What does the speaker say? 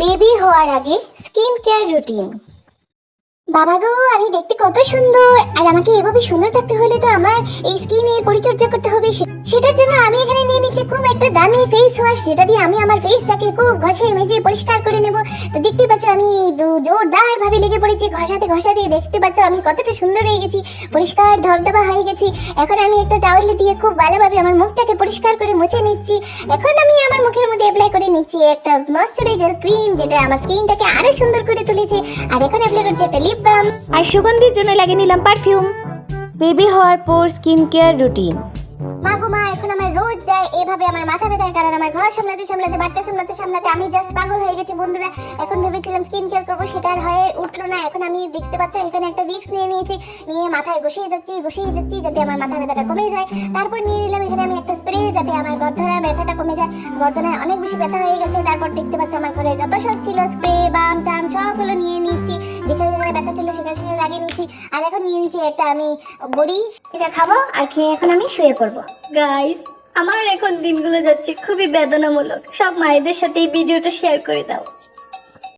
Baby হওয়ার আগে skin care routine. বাবা গো, আমি দেখতে কত সুন্দর। আর আমাকে এভাবে সুন্দর থাকতে হলে তো আমার এই স্কিনের পরিচর্যা করতে হবে সেটার জন্য আমি এখানে নিয়ে খুব একটা দামি ফেস ওয়াশ যেটা দিয়ে আমি আমার ফেসটাকে খুব ঘষে মেজে পরিষ্কার করে নেব। তো দেখতে পাচ্ছ আমি জোরদার ভাবে লেগে পড়েছি, ঘষাতে ঘষাতে দেখতে পাচ্ছ আমি কতটা সুন্দর হয়ে গেছি, পরিষ্কার ধবধবা হয়ে গেছি। এখন আমি একটা টাওয়েল দিয়ে খুব ভালোভাবে আমার মুখটাকে পরিষ্কার করে মুছে নিচ্ছি। এখন আমি আমার মুখের মধ্যে অ্যাপ্লাই করে নিচ্ছি একটা ময়শ্চারাইজার ক্রিম যেটা আমার স্কিনটাকে আরও সুন্দর করে তুলেছে। আর এখন অ্যাপ্লাই করছি একটা লিপ বাম আর সুগন্ধির জন্য লাগিয়ে নিলাম পারফিউম বেবি হওয়ার পর স্কিন কেয়ার রুটিন মা মা, এখন আমার রোজ যায়। এভাবে আমার মাথা ব্যথার কারণ আমার ঘর সামলাতে সামলাতে, বাচ্চা সামলাতে সামলাতে আমি জাস্ট পাগল হয়ে গেছি বন্ধুরা। এখন ভেবেছিলাম স্কিন কেয়ার করব, সেটা আর হয়ে উঠল না। এখন আমি দেখতে পাচ্ছ, এখানে একটা উইক্স নিয়ে নিয়েছি। নিয়ে মাথায় ঘষিয়ে যাচ্ছি ঘষিয়ে যাচ্ছি, যাতে আমার মাথা ব্যথাটা কমে যায়। তারপর নিয়ে নিলাম, এখানে আমি একটা স্প্রে যাতে আমার গর্দনার ব্যথাটা কমে যায়। গর্দনায় অনেক বেশি ব্যথা হয়ে গেছে। তারপর দেখতে পাচ্ছ, আমার ঘরে যত সব ছিল স্প্রে বাম টাম সবগুলো যেখানে ছিল সেখানে সেখানে লাগিয়ে নিচ্ছি আর এখন নিয়ে নিচ্ছি একটা আমি বড়ি এটা খাব আর খেয়ে এখন আমি শুয়ে পড়ব। গাইস আমার এখন দিনগুলো যাচ্ছে খুবই বেদনামূলক। সব মায়েদের সাথে এই ভিডিওটা শেয়ার করে দাও।